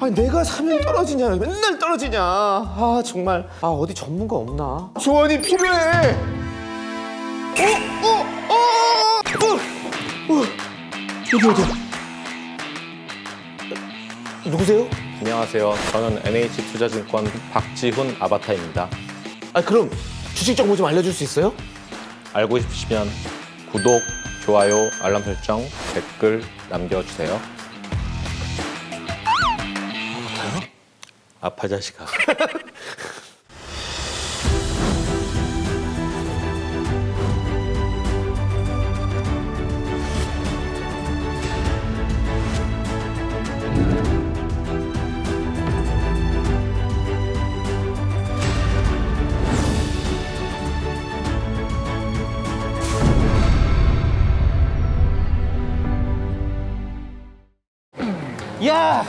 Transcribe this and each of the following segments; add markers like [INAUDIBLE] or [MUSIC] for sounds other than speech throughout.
아니 내가 사면 떨어지냐 맨날 떨어지냐 아 정말 아 어디 전문가 없나 조언이 필요해 어? 어? 어? 어? 어? 어디 어디 누구세요? 안녕하세요. 저는 NH투자증권 박지훈 아바타입니다. 아 그럼 주식 정보 좀 알려줄 수 있어요? 알고 싶으시면 구독, 좋아요, 알람 설정, 댓글 남겨주세요. 아파 자식아. 야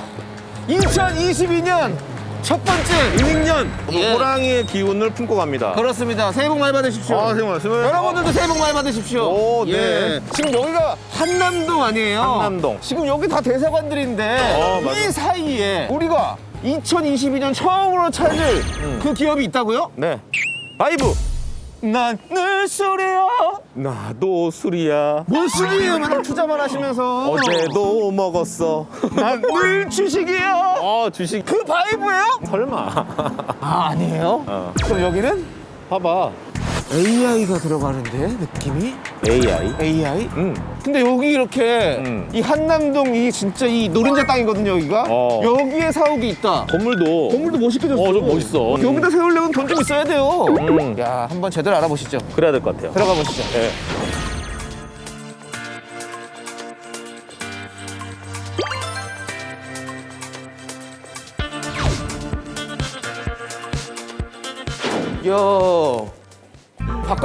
2022년 첫 번째 유익년 예. 호랑이의 기운을 품고 갑니다. 그렇습니다 새해 복 많이 받으십시오 아, 생각 여러분들도 새해 복 많이 받으십시오. 오, 네. 예. 지금 여기가 한남동 아니에요? 한남동. 지금 여기 다 대사관들인데 어, 맞아. 이 사이에 우리가 2022년 처음으로 찾을 음. 그 기업이 있다고요? 네. 바이브. 난 늘 술이야. 나도 술이야. 뭔 술이에요? 맨날 투자만 하시면서. 어제도 먹었어. 난 늘 주식이야. 어, 주식. 그 바이브예요? 설마. 아 아니에요. 어. 그럼 여기는 봐봐. AI가 들어가는데 느낌이 AI. AI? 음. 근데 여기 이렇게 음. 이 한남동 이 진짜 이 노른자 땅이거든요 여기가 어. 여기에 사옥이 있다 건물도. 건물도 멋있게 졌어 어, 좀 멋있어. 여기다 세우려면 돈 좀 있어야 돼요 음. 야 한번 제대로 알아보시죠 그래야 될 것 같아요. 들어가 보시죠 네. 야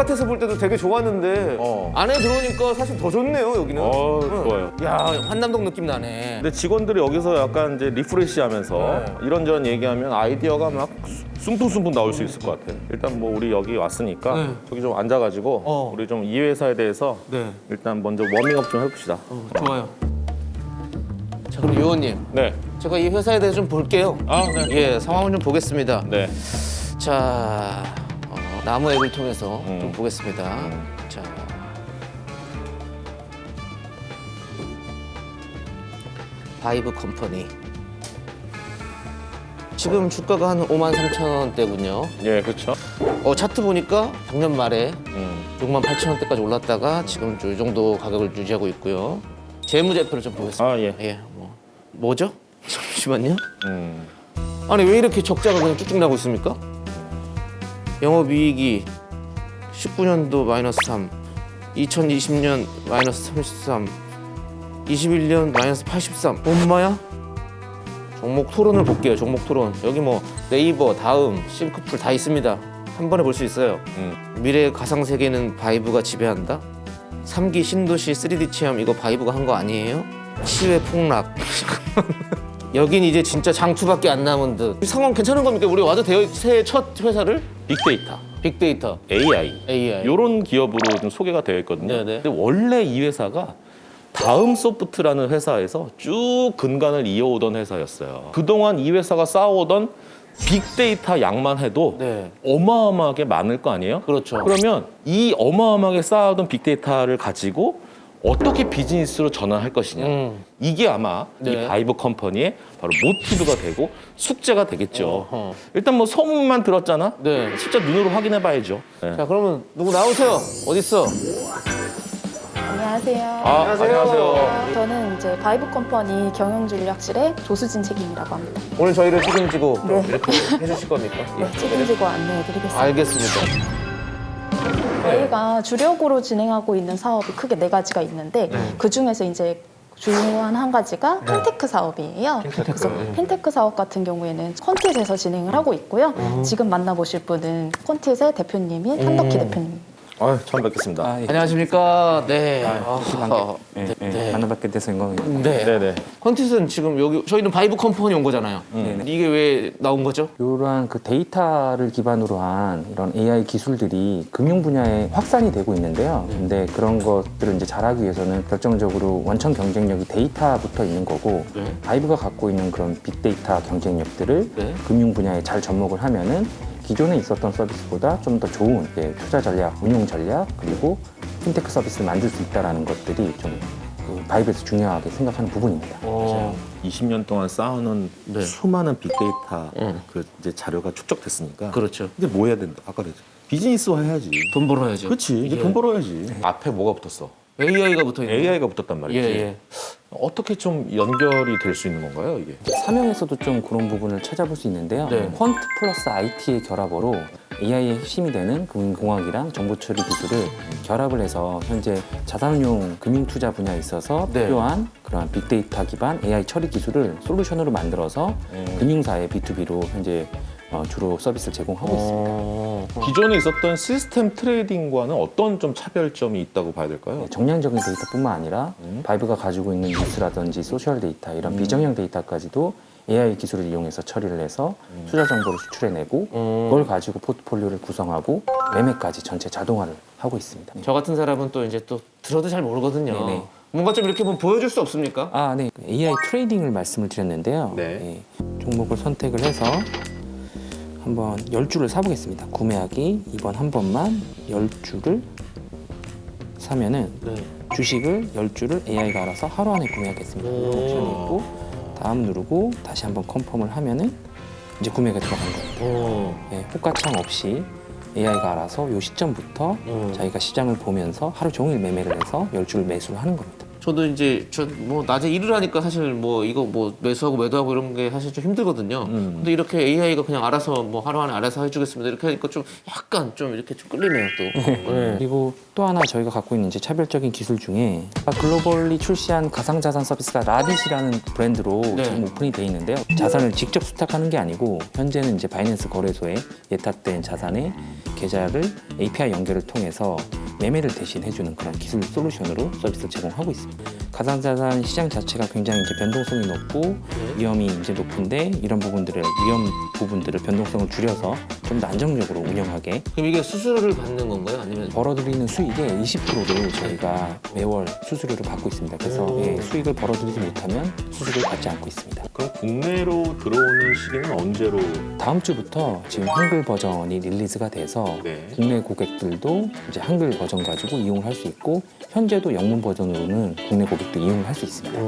바깥에서 볼 때도 되게 좋았는데 어. 안에 들어오니까 사실 더 좋네요 여기는 어, 응. 좋아요. 야 한남동 느낌 나네 근데 직원들이 여기서 약간 이제 리프레시 하면서 네. 이런저런 얘기하면 아이디어가 막 숭퉁숭퉁 나올 수 있을 것 같아. 일단 뭐 우리 여기 왔으니까 네. 저기 좀 앉아가지고 어. 우리 좀 이 회사에 대해서 네 일단 먼저 워밍업 좀 해봅시다. 어, 좋아요 자 그럼 요원님 네. 제가 이 회사에 대해서 좀 볼게요 아, 네. 예 상황을 좀 보겠습니다 네. 자, 어, 나무 앱을 통해서 음. 좀 보겠습니다. 자. 바이브 컴퍼니. 지금 주가가 한 5만 3천 원대군요. 예, 그렇죠. 어, 차트 보니까 작년 말에 음. 6만 8천 원대까지 올랐다가 지금 이 정도 가격을 유지하고 있고요. 재무제표를 좀 보겠습니다. 아, 예. 예, 뭐 뭐죠? [LAUGHS] 잠시만요. 음. 아니 왜 이렇게 적자가 그냥 쭉쭉 나고 있습니까? 영업이익이 19년도 마이너스 3, 2020년 마이너스 33, 21년 마이너스 83. 엄마야? 종목 토론을 볼게요. 종목 토론. 여기 뭐 네이버, 다음, 싱크풀 다 있습니다. 한 번에 볼 수 있어요. 음. 미래 가상 세계는 바이브가 지배한다. 3기 신도시 3D 체험 이거 바이브가 한 거 아니에요? 시외 폭락. [LAUGHS] 여긴 이제 진짜 장투밖에 안 남은 듯. 이 상황 괜찮은 겁니까? 우리 와도 돼요? 새해 첫 회사를? 빅데이터, 빅데이터, AI, AI. 이런 기업으로 좀 소개가 되어 있거든요. 네네. 근데 원래 이 회사가 다음 소프트라는 회사에서 쭉 근간을 이어오던 회사였어요. 그동안 이 회사가 쌓아오던 빅데이터 양만 해도 네. 어마어마하게 많을 거 아니에요? 그렇죠. 그러면 이 어마어마하게 쌓아오던 빅데이터를 가지고 어떻게 비즈니스로 전환할 것이냐. 음. 이게 아마 네. 이 바이브 컴퍼니의 바로 모티브가 되고 숙제가 되겠죠. 어허. 일단 뭐 소문만 들었잖아. 네. 실제 눈으로 확인해 봐야죠. 네. 자, 그러면 누구 나오세요? 어딨어? 안녕하세요. 아, 안녕하세요. 저는 이제 바이브 컴퍼니 경영전략실의 조수진 책임이라고 합니다. 오늘 저희를 책임지고 네. 이렇게 해주실 겁니까? 예. 네, 책임지고 안내해 드리겠습니다. 알겠습니다. 저희가 주력으로 진행하고 있는 사업이 크게 네 가지가 있는데 네. 그 중에서 이제 중요한 한 가지가 핀테크 사업이에요. 그래서 네. 핀테크 사업 같은 경우에는 콘티에서 진행을 하고 있고요. 지금 만나보실 분은 콘티의 대표님인 한덕희 음. 대표님. 아, 처음 뵙겠습니다. 아, 예. 안녕하십니까? 네. 아, 아, 네, 네, 네. 만나뵙게 돼서 영광입니다. 네. 네네. 컨티스는 지금 여기 저희는 바이브 컴퍼니 온 거잖아요. 네네. 이게 왜 나온 거죠? 이러한 그 데이터를 기반으로 한 이런 AI 기술들이 금융 분야에 확산이 되고 있는데요. 근데 그런 것들을 이제 잘하기 위해서는 결정적으로 원천 경쟁력이 데이터부터 있는 거고 네. 바이브가 갖고 있는 그런 빅데이터 경쟁력들을 네. 금융 분야에 잘 접목을 하면은 기존에 있었던 서비스보다 좀 더 좋은 이제 투자 전략, 운용 전략 그리고 핀테크 서비스를 만들 수 있다라는 것들이 좀 그 바이브에서 중요하게 생각하는 부분입니다. 어. 20년 동안 쌓아놓은 네. 수많은 빅데이터 응. 그 이제 자료가 축적됐으니까. 그렇죠. 근데 뭐 해야 된다? 아까 그랬죠. 비즈니스화 해야지. 돈 벌어야죠. 그렇지. 이제 예. 돈 벌어야지. 앞에 뭐가 붙었어? AI가 붙어 있는. AI가 붙었단 예, 말이지. 예. 어떻게 좀 연결이 될 수 있는 건가요, 이게? 사명에서도 좀 그런 부분을 찾아볼 수 있는데요. 네. 퀀트 플러스 IT의 결합으로 AI의 핵심이 되는 금융공학이랑 정보 처리 기술을 결합을 해서 현재 자산용 금융 투자 분야에 있어서 네. 필요한 그런 빅데이터 기반 AI 처리 기술을 솔루션으로 만들어서 금융사의 B2B로 현재 어, 주로 서비스를 제공하고 있습니다. 어. 기존에 있었던 시스템 트레이딩과는 어떤 좀 차별점이 있다고 봐야 될까요? 네, 정량적인 데이터뿐만 아니라 음. 바이브가 가지고 있는 뉴스라든지 소셜 데이터 이런 비정형 데이터까지도 AI 기술을 이용해서 처리를 해서 음. 투자 정보를 수출해내고 음. 그걸 가지고 포트폴리오를 구성하고 매매까지 전체 자동화를 하고 있습니다. 저 같은 사람은 또 이제 또 들어도 잘 모르거든요. 네네. 뭔가 좀 이렇게 뭐 보여줄 수 없습니까? 아, 네. AI 트레이딩을 말씀을 드렸는데요. 네. 예, 종목을 선택을 해서 한번 10주를 사보겠습니다. 구매하기 2번 한 번만 10주를 사면은 네. 주식을 10주를 AI가 알아서 하루 안에 구매하겠습니다. 이런 옵션이 있고 다음 누르고 다시 한번 컨펌을 하면은 이제 구매가 들어간 겁니다. 어. 예, 호가창 없이 AI가 알아서 이 시점부터 음. 자기가 시장을 보면서 하루 종일 매매를 해서 10주를 매수를 하는 겁니다. 저도 이제 저 뭐 낮에 일을 하니까 사실 뭐 이거 뭐 매수하고 매도하고 이런 게 사실 좀 힘들거든요. 음. 근데 이렇게 AI가 그냥 알아서 뭐 하루 안에 알아서 해주겠습니다. 이렇게 하니까 좀 약간 좀 이렇게 좀 끌리네요 또. 네. 그리고 또 하나 저희가 갖고 있는 이제 차별적인 기술 중에 글로벌리 출시한 가상자산 서비스가 라빗이라는 브랜드로 네. 지금 오픈이 돼 있는데요. 자산을 직접 수탁하는 게 아니고 현재는 이제 바이낸스 거래소에 예탁된 자산의 계좌를 API 연결을 통해서 매매를 대신 해주는 그런 기술 솔루션으로 서비스를 제공하고 있습니다. 가상자산 시장 자체가 굉장히 이제 변동성이 높고 위험이 이제 높은데 이런 부분들을 위험 부분들을 변동성을 줄여서 좀 더 안정적으로 운영하게 그럼 이게 수수료를 받는 건가요? 아니면 벌어들이는 수익의 20%를 저희가 매월 수수료를 받고 있습니다. 그래서 오. 예, 수익을 벌어들이지 못하면 수수료를 받지 않고 있습니다. 그럼 국내로 들어오는 시기는 언제로? 다음 주부터 지금 한글 버전이 릴리즈가 돼서 네. 국내 고객들도 이제 한글 버전 가지고 이용을 할 수 있고 현재도 영문 버전으로는 국내 고객도 이용을 할 수 있습니다.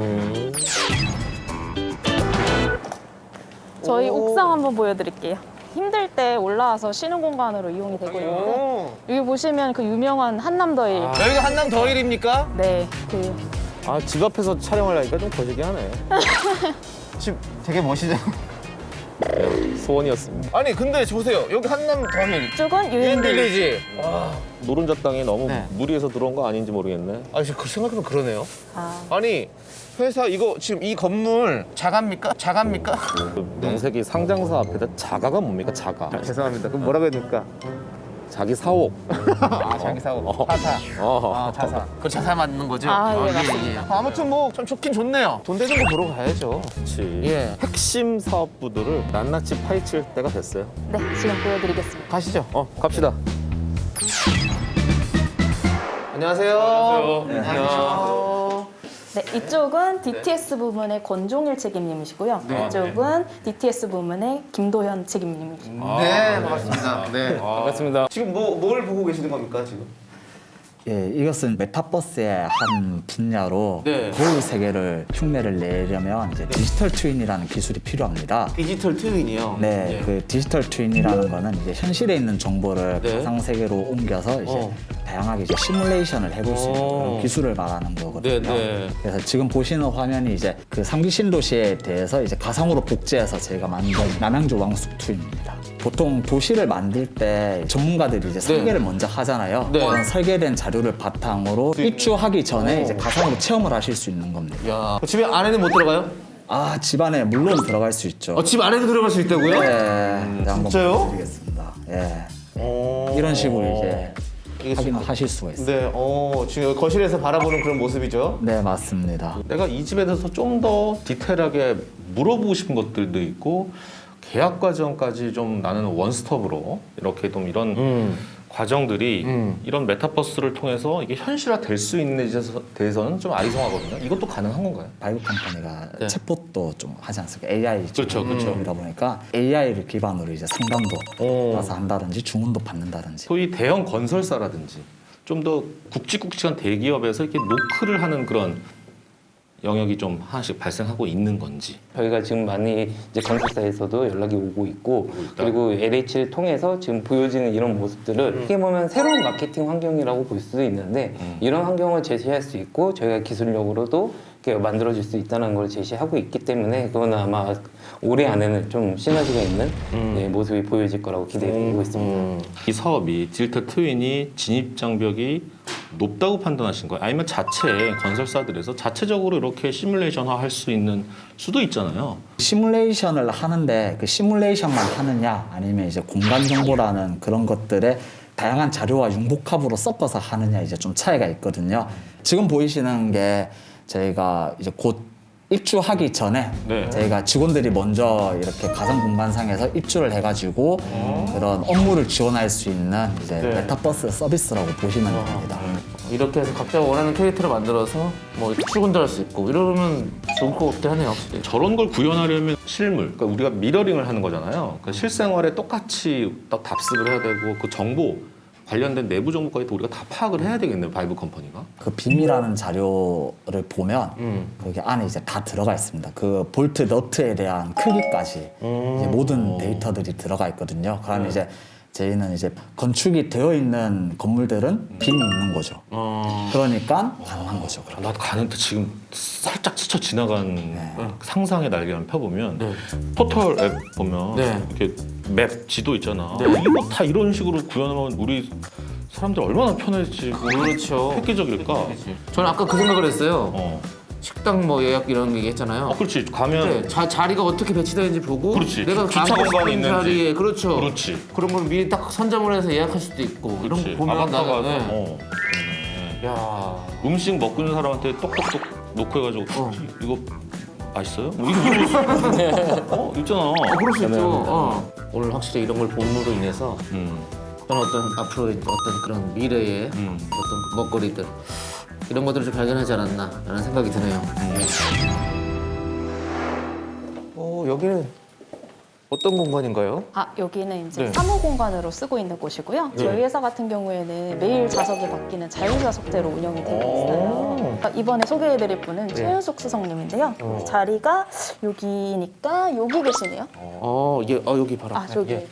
저희 옥상 한번 보여드릴게요. 힘들 때 올라와서 쉬는 공간으로 이용이 되고 있는데 여기 보시면 그 유명한 한남더일 여기가 한남 더일입니까? 네, 그 아, 집 앞에서 촬영하려니까 좀 거시기 하네. [LAUGHS] 집 되게 멋있 죠. 소원이었습니다. 아니 근데 보세요 여기 한남 더일 이쪽은 유인빌리지. 유인빌리지. 노른자 땅이 너무 네. 무리해서 들어온 거 아닌지 모르겠네. 아 지금 그 생각해보면 그러네요. 아, 아니 회사 이거 지금 이 건물 자가입니까? 자가입니까? 그 명색이 상장사 앞에다 자가가 뭡니까? 자가. 죄송합니다. 그럼 뭐라고 해야 됩니까? 자기 사옥. 아 자기 사고 자사. 어. 아 자사. 그 자사 맞는 거죠? 아, 예, 맞습니다. 아무튼 뭐 참 좋긴 좋네요. 돈 되는 거 보러 가야죠. 그렇지. 예. 핵심 사업부들을 낱낱이 파헤칠 때가 됐어요. 네, 지금 보여드리겠습니다. 가시죠. 어, 갑시다. 안녕하세요. 안녕하세요. 네, 이쪽은 DTS 부문의 권종일 책임님이시고요. 이쪽은 DTS 부문의 김도현 책임님이십니다. 네, 반갑습니다. 네. 반갑습니다. 지금 뭐 뭘 보고 계시는 겁니까 지금? 예, 이것은 메타버스의 한 분야로 네. 거울 세계를 흉내를 내려면 이제 디지털 트윈이라는 기술이 필요합니다. 디지털 트윈이요. 네, 그 디지털 트윈이라는 거는 이제 현실에 있는 정보를 네. 가상 세계로 옮겨서 이제 어. 다양하게 이제 시뮬레이션을 해볼 수 있는 어. 그런 기술을 말하는 거거든요. 네, 네. 그래서 지금 보시는 화면이 이제 그 삼기 신도시에 대해서 이제 가상으로 복제해서 제가 만든 남양주 왕숙 투입니다. 보통 도시를 만들 때 전문가들이 이제 설계를 먼저 하잖아요. 네. 그런 설계된 자료를 바탕으로 입주하기 전에 이제 가상으로 체험을 하실 수 있는 겁니다. 야, 집에 안에는 못 들어가요? 아, 집안에 물론 들어갈 수 있죠. 어, 집 안에도 들어갈 수 있다고요? 네, 네, 한번 진짜요? 보여드리겠습니다. 예. 어. 이런 식으로 이제 이게 지금 확인하실 수가 있어요. 네, 어, 지금 거실에서 바라보는 그런 모습이죠. 네, 맞습니다. 내가 이 집에 대해서 좀 더 디테일하게 물어보고 싶은 것들도 있고 계약 과정까지 좀 나는 원스톱으로 이렇게 좀 이런 음. 과정들이 음. 이런 메타버스를 통해서 이게 현실화 될 수 있는지에 대해서는 좀 아이성하거든요. 이것도 가능한 건가요? 바이오 컴퍼니가 네. 챗봇도 좀 하지 않습니까? AI 그렇죠, 그렇죠. 이다 보니까 AI를 기반으로 이제 상담도 오. 와서 한다든지 주문도 받는다든지 소위 대형 건설사라든지 좀 더 굵직굵직한 대기업에서 이렇게 노크를 하는 그런 영역이 좀 하나씩 발생하고 있는 건지. 저희가 지금 많이 이제 건설사에서도 연락이 오고 있고 있다. 그리고 LH를 통해서 지금 보여지는 이런 모습들을 어떻게 보면 새로운 마케팅 환경이라고 볼 수도 있는데 음. 이런 환경을 제시할 수 있고 저희가 기술력으로도 이렇게 만들어줄 수 있다는 걸 제시하고 있기 때문에 그거는 아마 올해 안에는 좀 시너지가 있는 네, 모습이 보여질 거라고 기대되고 있습니다. 음. 이 사업이 딜타 트윈이 진입 장벽이 높다고 판단하신 거예요? 아니면 자체 건설사들에서 자체적으로 이렇게 시뮬레이션화 할 수 있는 수도 있잖아요. 시뮬레이션을 하는데 그 시뮬레이션만 하느냐 아니면 이제 공간 정보라는 그런 것들에 다양한 자료와 융복합으로 섞어서 하느냐 이제 좀 차이가 있거든요. 지금 보이시는 게 저희가 이제 곧 입주하기 전에 네. 저희가 직원들이 먼저 이렇게 가상 공간상에서 입주를 해가지고 그런 업무를 지원할 수 있는 이제 네. 메타버스 서비스라고 보시면 됩니다. 이렇게 해서 각자 원하는 캐릭터를 만들어서 뭐 이렇게 출근도 할 수 있고 이러면 좋을 것 같긴 하네요, 확실히. 저런 걸 구현하려면 실물, 그러니까 우리가 미러링을 하는 거잖아요. 그러니까 실생활에 똑같이 딱 답습을 해야 되고 그 정보 관련된 내부 정보까지 우리가 다 파악을 해야 되겠네요, 바이브 컴퍼니가. 그 빔이라는 자료를 보면 음. 거기 안에 이제 다 들어가 있습니다. 그 볼트 너트에 대한 크기까지 이제 모든 데이터들이 들어가 있거든요. 그러면 이제 저희는 이제 건축이 되어 있는 건물들은 빔이 있는 거죠. 어. 그러니까 가능한 거죠. 그럼. 나 가는데 지금 살짝 스쳐 지나간 상상의 날개를 펴보면 네. 포털 앱 보면 네. 이렇게 맵 지도 있잖아. 네. 이거 다 이런 식으로 구현하면 우리 사람들 얼마나 편해지고 그렇죠. 획기적일까? 저는 아까 그 생각을 했어요. 어. 식당 뭐 예약 이런 얘기 했잖아요. 어, 그렇지. 가면 네, 자, 자리가 어떻게 배치되어 있는지 보고 그렇지. 내가 주차 가고 공간이 있는지. 자리에 그렇죠. 그렇지. 그런 걸 미리 딱 선점을 해서 예약할 수도 있고 이런 그렇지. 거 보면 아바타가 나는 네. 어. 야 음식 먹고 있는 사람한테 똑똑똑 놓고 해가지고 어. 이거 맛있어요? 뭐 이거 수 [LAUGHS] 어 있잖아. 어, 그럴 수 있죠. 어. 오늘 확실히 이런 걸 본으로 인해서 음. 어떤 어떤 앞으로 어떤 그런 미래의 음. 어떤 먹거리들 이런 것들을 좀 발견하지 않았나라는 생각이 드네요. 어 여기는 어떤 공간인가요? 아 여기는 이제 네. 사무 공간으로 쓰고 있는 곳이고요. 네. 저희 회사 같은 경우에는 매일 좌석이 바뀌는 자율좌석대로 운영이 되고 있어요. 아, 이번에 소개해드릴 분은 네. 최윤숙 수석님인데요. 어. 자리가 여기니까 여기 계시네요. 어, 예, 어 여기 바로. 아, 저기. 예.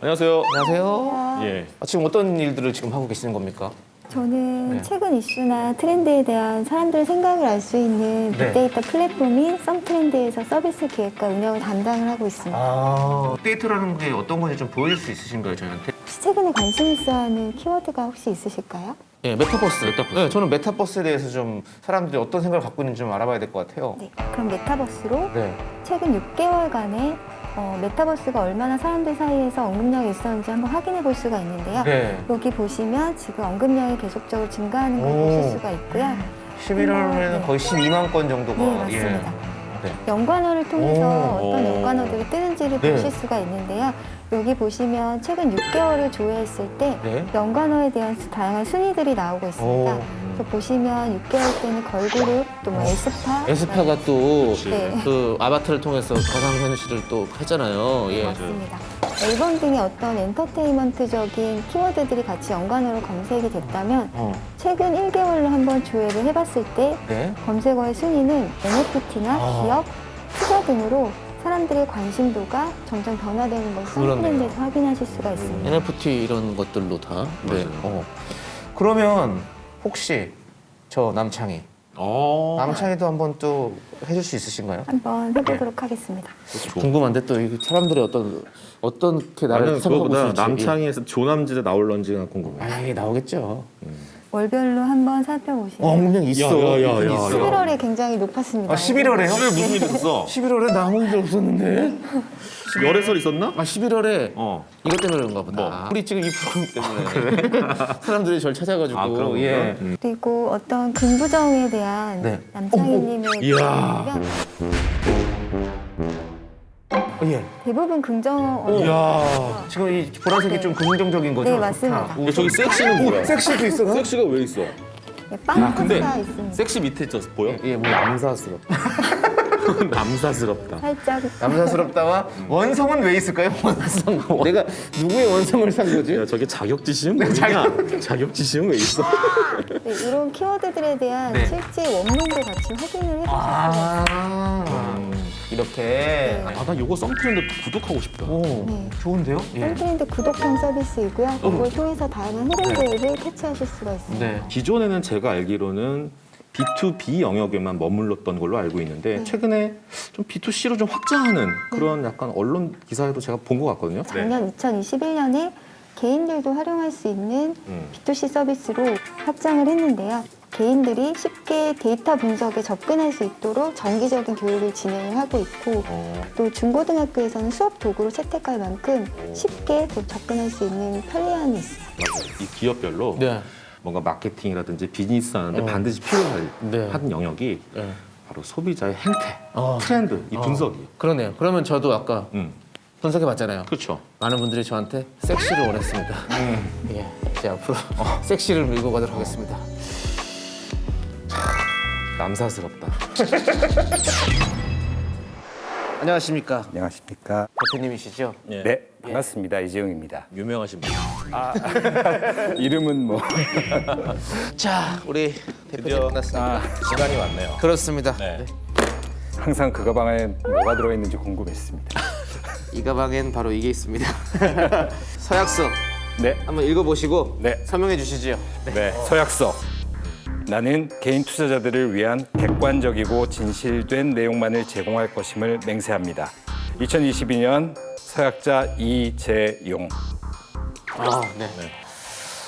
안녕하세요. 안녕하세요. 예. 아, 지금 어떤 일들을 지금 하고 계시는 겁니까? 저는 네. 최근 이슈나 트렌드에 대한 사람들의 생각을 알 수 있는 네. 빅데이터 플랫폼인 썸트렌드에서 서비스 기획과 운영을 담당을 하고 있습니다. 아, 데이터라는 게 어떤 건지 좀 보여줄 수 있으신가요, 저희한테? 혹시 최근에 관심 있어하는 키워드가 혹시 있으실까요? 예, 메타버스. 메타버스. 네, 저는 메타버스에 대해서 좀 사람들이 어떤 생각을 갖고 있는지 좀 알아봐야 될 것 같아요. 네. 그럼 메타버스로 네. 최근 6개월간의 어, 메타버스가 얼마나 사람들 사이에서 언급량이 있었는지 한번 확인해 볼 수가 있는데요. 네. 여기 보시면 지금 언급량이 계속적으로 증가하는 걸 오. 보실 수가 있고요. 11월에는 네. 거의 12만 건 정도가. 네, 맞습니다. 네. 연관어를 통해서 오. 어떤 연관어들이 뜨는지를 네. 보실 수가 있는데요. 여기 보시면 최근 6개월을 조회했을 때 네. 연관어에 대한 수- 다양한 순위들이 나오고 있습니다. 오. 그래서 보시면 6개월 때는 걸그룹, 또뭐 에스파, 에스파가 또 네. 그 아바타를 통해서 가상 현실을 또 했잖아요. 예. 맞습니다. 앨범 등의 어떤 엔터테인먼트적인 키워드들이 같이 연관어로 검색이 됐다면 어. 최근 1개월로 한번 조회를 해봤을 때 네. 검색어의 순위는 NFT나 아. 기업, 투자 등으로 사람들의 관심도가 점점 변화되는 것을 그러네요. 썸트렌드에서 확인하실 수가 있습니다. NFT 이런 것들로 다. 네. 맞아요. 어. 그러면 혹시 저 남창희, 어. 남창희도 한번 또 해줄 수 있으신가요? 한번 해보도록 하겠습니다. 궁금한데 또 사람들이 어떤 어떻게 나를 나는 생각하고 그거보다 있을지. 남창희에서 조남지대 나올런지가 궁금해. 아이 나오겠죠. 월별로 한번 살펴보시면 어, 엉금형 있어. 야, 야, 야, 있어. 11월에 굉장히 높았습니다. 아 11월에요? 무슨 일 있었어? 11월에 나 아무 일 없었는데. [LAUGHS] 열애설 있었나? 아 11월에 어. 이것 때문에 그런가 보다. 뭐? 우리 지금 이 프로그램 때문에 [LAUGHS] 사람들이 절 찾아가지고 아, 그런? 예. 음. 그리고 어떤 근부정에 대한 네. 남창희님의 이야. 의견, 어, 예. 대부분 긍정. 어, 야 지금 이 보라색이 네. 좀 긍정적인 거죠? 네, 맞습니다. 근데 저기 섹시는 뭐야? 섹시도 있어. [LAUGHS] 섹시가 왜 있어? 네, 빵 포스가 있습니다. 섹시 밑에 저 보여? 예, 뭐 남사스럽다. [LAUGHS] 남사스럽다. 살짝 남사스럽다와 원성은 왜 있을까요? 원성. [LAUGHS] 내가 누구의 원성을 산 거지? 야 저게 자격지심 뭐냐? 자격지심 왜 있어? [LAUGHS] 네, 이런 키워드들에 대한 네. 실제 원문도 같이 확인을 수가 아 이렇게. 아나 요거 썸트렌드 구독하고 싶다. 오 네. 좋은데요? 예. 샌트랜드 구독형 서비스이고요. 이걸 통해서 다양한 흐름들을 캐치하실 수가 있습니다. 네. 기존에는 제가 알기로는 B2B 영역에만 머물렀던 걸로 알고 있는데 최근에 좀 B2C로 좀 확장하는 그런 약간 언론 기사에도 제가 본 것 같거든요. 작년 2021년에 개인들도 활용할 수 있는 음. B2C 서비스로 확장을 했는데요. 개인들이 쉽게 데이터 분석에 접근할 수 있도록 정기적인 교육을 진행을 하고 있고 어, 또 중고등학교에서는 수업 도구로 채택할 만큼 쉽게 좀 접근할 수 있는 편리함이 있어요. 맞아요. 이 기업별로 네. 뭔가 마케팅이라든지 비즈니스 하는데 어. 반드시 필요할 네. 한 영역이 네. 바로 소비자의 행태, 어. 트렌드, 이 어. 분석이에요. 그러네요. 그러면 저도 아까 음. 분석해 봤잖아요. 그렇죠. 많은 분들이 저한테 섹시를 원했습니다. 예, 이제 앞으로 [LAUGHS] 섹시를 밀고 가도록 하겠습니다. 남사스럽다. [LAUGHS] 안녕하십니까 안녕하십니까. 대표님이시죠? 네, 반갑습니다. 이재용입니다. 유명하신 분. [LAUGHS] 이름은 뭐 [LAUGHS] 자, 우리 대표님 드디어 만났습니다. 시간이 왔네요. 그렇습니다. 네. 항상 그 가방에 뭐가 들어있는지 궁금했습니다. [LAUGHS] 이 가방엔 바로 이게 있습니다. 서약서 네, 한번 읽어보시고 네. 설명해 주시죠. 네, 서약서. 나는 개인 투자자들을 위한 객관적이고 진실된 내용만을 제공할 것임을 맹세합니다. 2022년 서약자 이재용. 아, 네.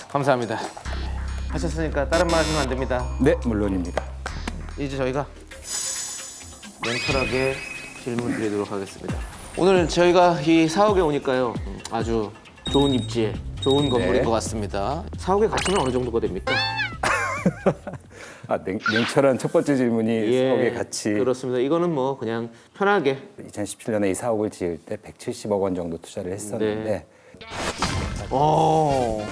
감사합니다. 하셨으니까 다른 말 하시면 안 됩니다. 네, 물론입니다. 이제 저희가 멘털하게 질문 드리도록 하겠습니다. 오늘 저희가 이 사옥에 오니까요 음, 아주 좋은 입지에 좋은 건물인 네. 것 같습니다. 사옥의 가치는 어느 정도가 됩니까? [LAUGHS] 아, 냉, 냉철한 첫 번째 질문이 가치. 예, 그렇습니다. 이거는 뭐 그냥 편하게 2017년에 이 사옥을 지을 때 170억 원 정도 투자를 했었는데 네. 어.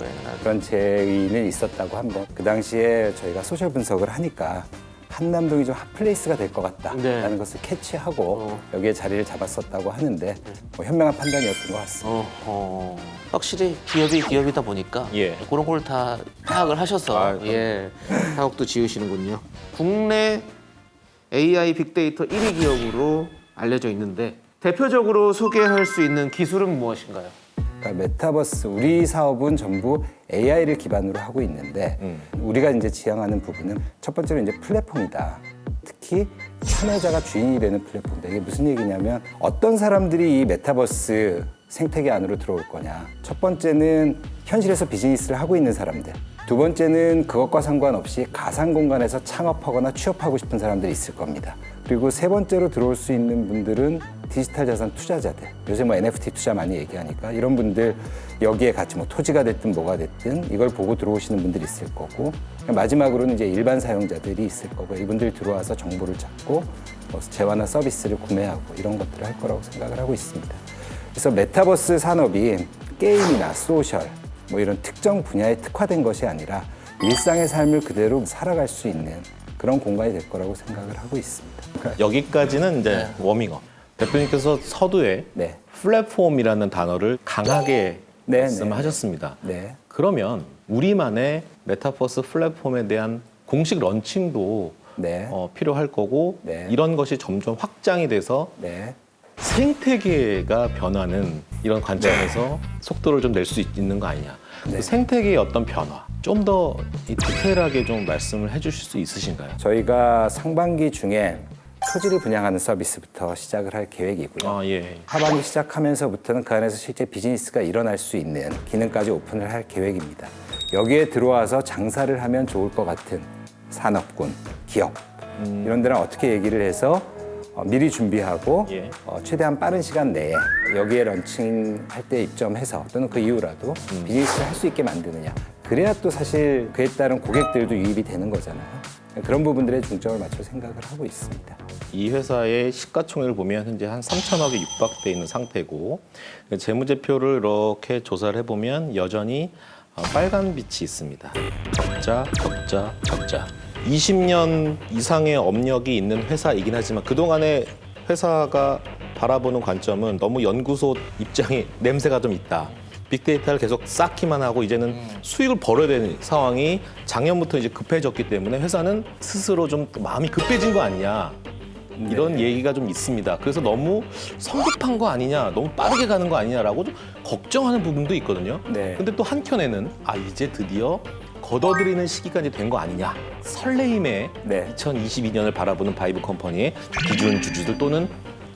네. 그런 제의는 있었다고 합니다. 그 당시에 저희가 소셜 분석을 하니까 한남동이 좀 핫플레이스가 될 것 같다라는 네. 것을 캐치하고 어. 여기에 자리를 잡았었다고 하는데 뭐 현명한 판단이었던 것 같습니다. 어, 어. 확실히 기업이 기업이다 보니까 예. 그런 걸 다 파악을 하셔서 아, 그럼. 예 사업도 지으시는군요. 국내 AI 빅데이터 1위 기업으로 알려져 있는데 대표적으로 소개할 수 있는 기술은 무엇인가요? 그러니까 메타버스 우리 사업은 전부 AI를 기반으로 하고 있는데 음. 우리가 이제 지향하는 부분은 첫 번째로 이제 플랫폼이다. 특히 참여자가 주인이 되는 플랫폼이다. 이게 무슨 얘기냐면 어떤 사람들이 이 메타버스 생태계 안으로 들어올 거냐. 첫 번째는 현실에서 비즈니스를 하고 있는 사람들. 두 번째는 그것과 상관없이 가상 공간에서 창업하거나 취업하고 싶은 사람들이 있을 겁니다. 그리고 세 번째로 들어올 수 있는 분들은 디지털 자산 투자자들. 요새 뭐 NFT 투자 많이 얘기하니까 이런 분들 여기에 같이 뭐 토지가 됐든 뭐가 됐든 이걸 보고 들어오시는 분들이 있을 거고 마지막으로는 이제 일반 사용자들이 있을 거고 이분들이 들어와서 정보를 찾고 뭐 재화나 서비스를 구매하고 이런 것들을 할 거라고 생각을 하고 있습니다. 그래서 메타버스 산업이 게임이나 소셜 뭐 이런 특정 분야에 특화된 것이 아니라 일상의 삶을 그대로 살아갈 수 있는 그런 공간이 될 거라고 생각을 하고 있습니다. 여기까지는 이제 워밍업. 대표님께서 서두에 네. 플랫폼이라는 단어를 강하게 네, 말씀하셨습니다. 네. 그러면 우리만의 메타버스 플랫폼에 대한 공식 런칭도 네. 어, 필요할 거고 네. 이런 것이 점점 확장이 돼서 네. 생태계가 변하는 이런 관점에서 속도를 좀 낼 수 있는 거 아니냐. 네. 그 생태계의 어떤 변화 좀 더 디테일하게 좀 말씀을 해주실 수 있으신가요? 저희가 상반기 중에 토지를 분양하는 서비스부터 시작을 할 계획이고요. 아 예. 하반기 시작하면서부터는 그 안에서 실제 비즈니스가 일어날 수 있는 기능까지 오픈을 할 계획입니다. 여기에 들어와서 장사를 하면 좋을 것 같은 산업군, 기업 이런 데랑 어떻게 얘기를 해서 어, 미리 준비하고 예. 어, 최대한 빠른 시간 내에 여기에 런칭할 때 입점해서 또는 그 이후라도 비즈니스를 할 수 있게 만드느냐. 그래야 또 사실 그에 따른 고객들도 유입이 되는 거잖아요. 그런 부분들에 중점을 맞춰 생각을 하고 있습니다. 이 회사의 시가총액을 보면 현재 한 3천억에 육박돼 있는 상태고 재무제표를 이렇게 조사를 해보면 여전히 어, 빨간 빛이 있습니다. 적자, 적자, 적자. 20년 이상의 업력이 있는 회사이긴 하지만 그동안에 회사가 바라보는 관점은 너무 연구소 입장에 [LAUGHS] 냄새가 좀 있다. 빅데이터를 계속 쌓기만 하고 이제는 수익을 벌어야 되는 상황이 작년부터 이제 급해졌기 때문에 회사는 스스로 좀 마음이 급해진 거 아니냐. 이런 얘기가 좀 있습니다. 그래서 너무 성급한 거 아니냐, 너무 빠르게 가는 거 아니냐라고 좀 걱정하는 부분도 있거든요. 네. 근데 또 한켠에는 아 이제 드디어 걷어들이는 이제 된거 아니냐. 설레임에 네. 2022년을 바라보는 바이브 컴퍼니의 기준 주주들 또는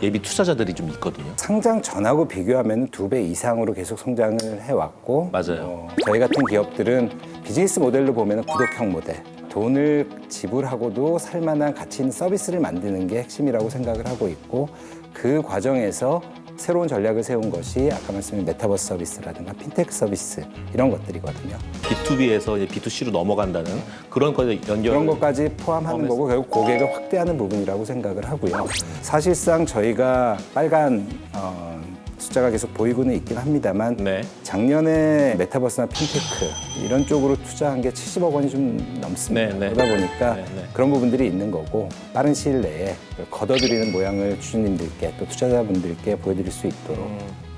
예비 투자자들이 좀 있거든요. 상장 전하고 비교하면 두 배 이상으로 계속 성장을 해왔고 맞아요. 어, 저희 같은 기업들은 비즈니스 모델로 보면 구독형 모델 돈을 지불하고도 살만한 가치 있는 서비스를 만드는 게 핵심이라고 생각을 하고 있고 그 과정에서 새로운 전략을 세운 것이 아까 말씀드린 메타버스 서비스라든가 핀테크 서비스 이런 것들이거든요. B2B에서 이제 B2C로 넘어간다는 그런 거에 연결. 그런 것까지 포함하는 거고 결국 고객을 확대하는 부분이라고 생각을 하고요. 사실상 저희가 빨간 어, 숫자가 계속 보이고는 있긴 합니다만 네. 작년에 메타버스나 핀테크 이런 쪽으로 투자한 게 70억 원이 좀 넘습니다. 네, 네. 그러다 보니까 네, 네. 그런 부분들이 있는 거고 빠른 시일 내에 걷어들이는 모양을 주주님들께 또 투자자분들께 보여드릴 수 있도록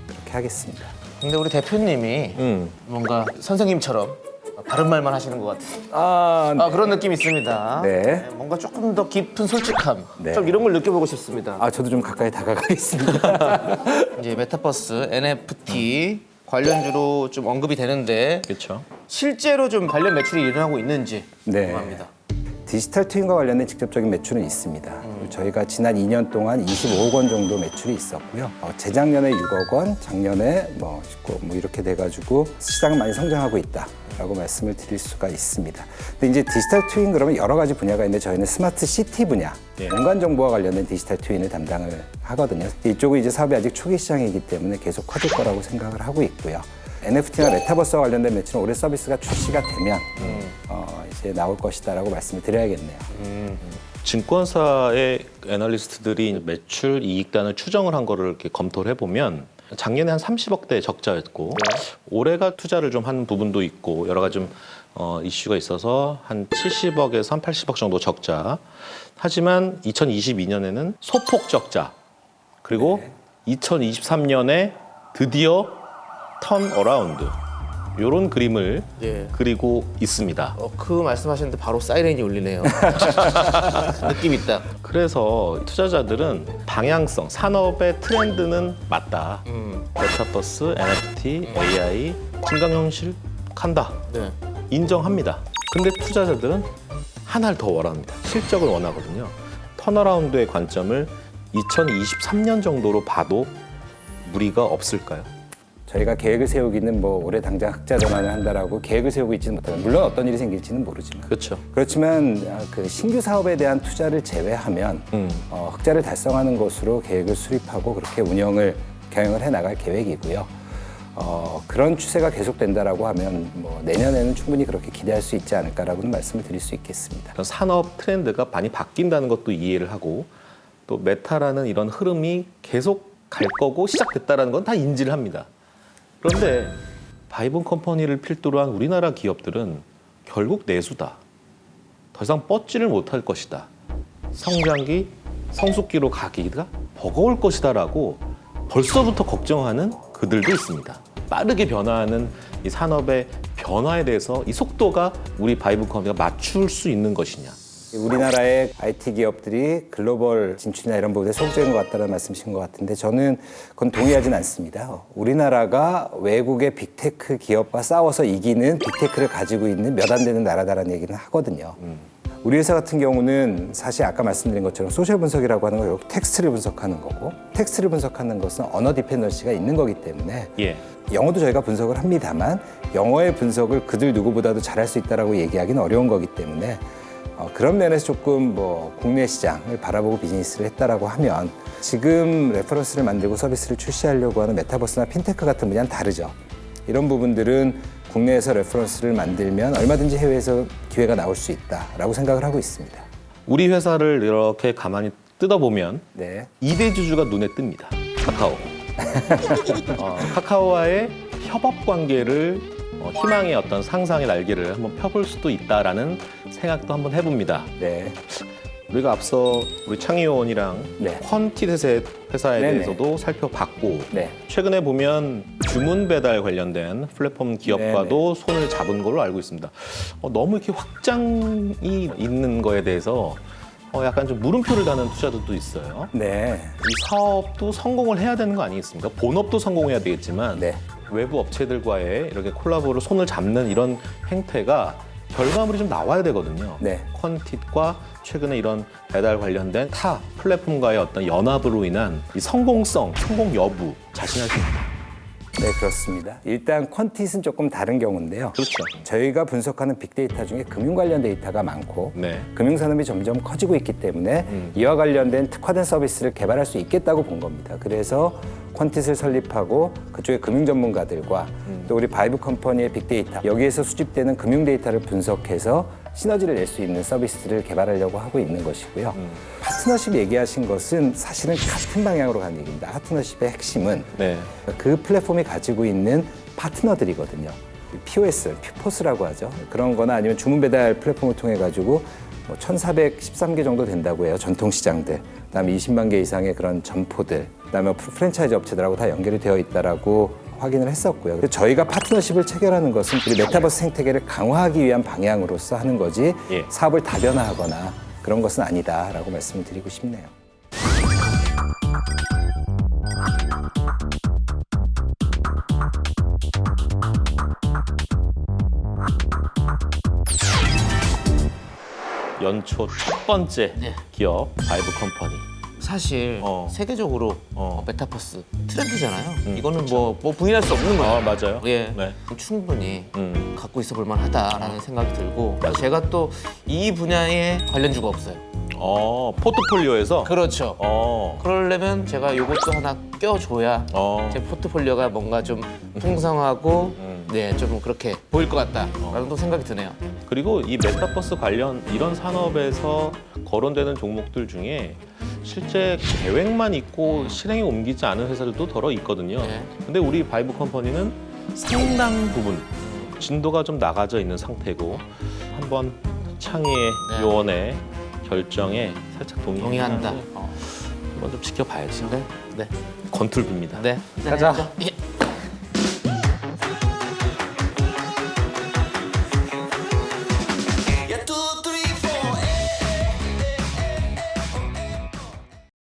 그렇게 하겠습니다. 근데 우리 대표님이 음. 뭔가 선생님처럼 바른 말만 하시는 것 같아요. 아, 아, 그런 느낌이 있습니다. 네. 뭔가 조금 더 깊은 솔직함, 네. 좀 이런 걸 느껴보고 싶습니다. 아 저도 좀 가까이 다가가겠습니다. [LAUGHS] 이제 메타버스, NFT 관련주로 좀 언급이 되는데 그렇죠. 실제로 좀 관련 매출이 일어나고 있는지 네. 궁금합니다. 디지털 트윈과 관련된 직접적인 매출은 있습니다. 그리고 저희가 지난 2년 동안 25억 원 정도 매출이 있었고요. 어, 재작년에 6억 원, 작년에 뭐 19억 뭐 이렇게 돼가지고 시장은 많이 성장하고 있다 라고 말씀을 드릴 수가 있습니다. 근데 이제 디지털 트윈 그러면 여러 가지 분야가 있는데 저희는 스마트 시티 분야, 예. 공간 정보와 관련된 디지털 트윈을 담당을 하거든요. 이쪽은 이제 사업이 아직 초기 시장이기 때문에 계속 커질 거라고 생각을 하고 있고요. NFT나 메타버스와 관련된 매출은 올해 서비스가 출시가 되면 어, 이제 나올 것이다라고 말씀을 드려야겠네요. 증권사의 애널리스트들이 매출 이익단을 추정을 한 거를 이렇게 검토를 해보면 작년에 한 30억대 적자였고 올해가 투자를 좀 한 부분도 있고 여러 가지 좀 어, 이슈가 있어서 한 70억에서 한 80억 정도 적자. 하지만 2022년에는 소폭 적자. 그리고 2023년에 드디어 턴 어라운드. 요런 그림을 예. 그리고 있습니다. 어, 그 말씀하셨는데 바로 사이렌이 울리네요. [LAUGHS] 느낌 있다. 그래서 투자자들은 방향성, 산업의 트렌드는 맞다. 음, 메타버스, NFT, AI, 증강현실 간다. 네. 인정합니다. 근데 투자자들은 하나를 더 원합니다. 실적을 원하거든요. 턴어라운드의 관점을 2023년 정도로 봐도 무리가 없을까요? 저희가 계획을 세우기는 뭐 올해 당장 흑자 전환을 한다라고 계획을 세우고 있지는 못하고 물론 어떤 일이 생길지는 모르지만 그렇죠. 그렇지만 아, 그 신규 사업에 대한 투자를 제외하면 음. 어, 흑자를 달성하는 것으로 계획을 수립하고 그렇게 운영을 경영을 해 나갈 계획이고요. 어, 그런 추세가 계속된다라고 하면 뭐 내년에는 충분히 그렇게 기대할 수 있지 않을까라고는 말씀을 드릴 수 있겠습니다. 산업 트렌드가 많이 바뀐다는 것도 이해를 하고 또 메타라는 이런 흐름이 계속 갈 거고 시작됐다라는 건 다 인지를 합니다. 그런데 바이본 컴퍼니를 필두로 한 우리나라 기업들은 결국 내수다. 더 이상 뻗지를 못할 것이다. 성장기, 성숙기로 가기가 버거울 것이다라고 벌써부터 걱정하는 그들도 있습니다. 빠르게 변화하는 이 산업의 변화에 대해서 이 속도가 우리 바이브 컴퍼니가 맞출 수 있는 것이냐. 우리나라의 IT 기업들이 글로벌 진출이나 이런 부분에 소극적인 것 같다는 말씀이신 것 같은데 저는 그건 동의하진 않습니다. 우리나라가 외국의 빅테크 기업과 싸워서 이기는 빅테크를 가지고 있는 몇 안 되는 나라다라는 얘기는 하거든요. 우리 회사 같은 경우는 사실 아까 말씀드린 것처럼 소셜 분석이라고 하는 건 텍스트를 분석하는 거고 텍스트를 분석하는 것은 언어 디펜던시가 있는 거기 때문에 예. 영어도 저희가 분석을 합니다만 영어의 분석을 그들 누구보다도 잘할 수 있다라고 얘기하기는 어려운 거기 때문에 어, 그런 면에서 조금 뭐 국내 시장을 바라보고 비즈니스를 했다라고 하면 지금 레퍼런스를 만들고 서비스를 출시하려고 하는 메타버스나 핀테크 같은 분야는 다르죠. 이런 부분들은 국내에서 레퍼런스를 만들면 얼마든지 해외에서 기회가 나올 수 있다라고 생각을 하고 있습니다. 우리 회사를 이렇게 가만히 뜯어보면 네. 이대 주주가 눈에 띕니다. 카카오. [LAUGHS] 어, 카카오와의 협업 관계를 어, 희망의 어떤 상상의 날개를 한번 펴볼 수도 있다라는 생각도 한번 해봅니다. 네. 우리가 앞서 우리 창의원이랑 네. 퀀티셋의 회사에 네네. 대해서도 살펴봤고 네. 최근에 보면 주문 배달 관련된 플랫폼 기업과도 손을 잡은 걸로 알고 있습니다. 어, 너무 이렇게 확장이 있는 거에 대해서 어, 약간 좀 물음표를 다는 투자들도 있어요. 네. 이 사업도 성공을 해야 되는 거 아니겠습니까? 본업도 성공해야 되겠지만 네. 외부 업체들과의 이렇게 콜라보로 손을 잡는 이런 행태가 결과물이 좀 나와야 되거든요. 네. 퀀밋과 최근에 이런 배달 관련된 타 플랫폼과의 어떤 연합으로 인한 이 성공성, 성공 여부 자신할 수 있다. 네, 그렇습니다. 일단 퀀티스는 조금 다른 경우인데요. 그렇죠. 저희가 분석하는 빅데이터 중에 금융 관련 데이터가 많고 네. 금융 산업이 점점 커지고 있기 때문에 음. 이와 관련된 특화된 서비스를 개발할 수 있겠다고 본 겁니다. 그래서 퀀티스를 설립하고 그쪽의 금융 전문가들과 음. 또 우리 바이브 컴퍼니의 빅데이터 여기에서 수집되는 금융 데이터를 분석해서 시너지를 낼 수 있는 서비스를 개발하려고 하고 있는 것이고요. 음. 파트너십 얘기하신 것은 사실은 같은 방향으로 가는 얘기입니다. 파트너십의 핵심은 네. 그 플랫폼이 가지고 있는 파트너들이거든요. POS, 피포스라고 하죠. 그런 거나 아니면 주문 배달 플랫폼을 통해 가지고 뭐 1,413개 정도 된다고 해요. 전통 시장들. 그다음에 20만 개 이상의 그런 점포들. 그다음에 프랜차이즈 업체들하고 다 연결이 되어 있다라고 확인을 했었고요. 그래서 저희가 파트너십을 체결하는 것은 우리 메타버스 생태계를 강화하기 위한 방향으로서 하는 거지 예. 사업을 다변화하거나 그런 것은 아니다라고 말씀을 드리고 싶네요. 연초 첫 번째 네. 기업 바이브 컴퍼니. 사실 어. 세계적으로 어. 어, 메타버스 트렌드잖아요. 이거는 뭐, 뭐 부인할 수 없는 거예요. 아 맞아요. 예, 네. 충분히 음. 갖고 있어 볼 만하다라는 생각이 들고 제가 또 이 분야에 관련주가 없어요. 어 포트폴리오에서. 그렇죠. 어. 그러려면 제가 요것도 하나 껴줘야 어. 제 포트폴리오가 뭔가 좀 풍성하고 음. 네좀 그렇게 보일 것 같다라는 또 생각이 드네요. 그리고 이 메타버스 관련 이런 산업에서 거론되는 종목들 중에 실제 계획만 있고 실행에 옮기지 않은 회사들도 더러 있거든요. 네. 근데 우리 바이브 컴퍼니는 상당 부분 진도가 좀 나가져 있는 상태고 한번 창의의 네. 요원의 결정에 살짝 동의한다. 동의한다. 어. 한번 좀 지켜봐야죠. 네, 네, 건툴입니다. 네. 가자. 예.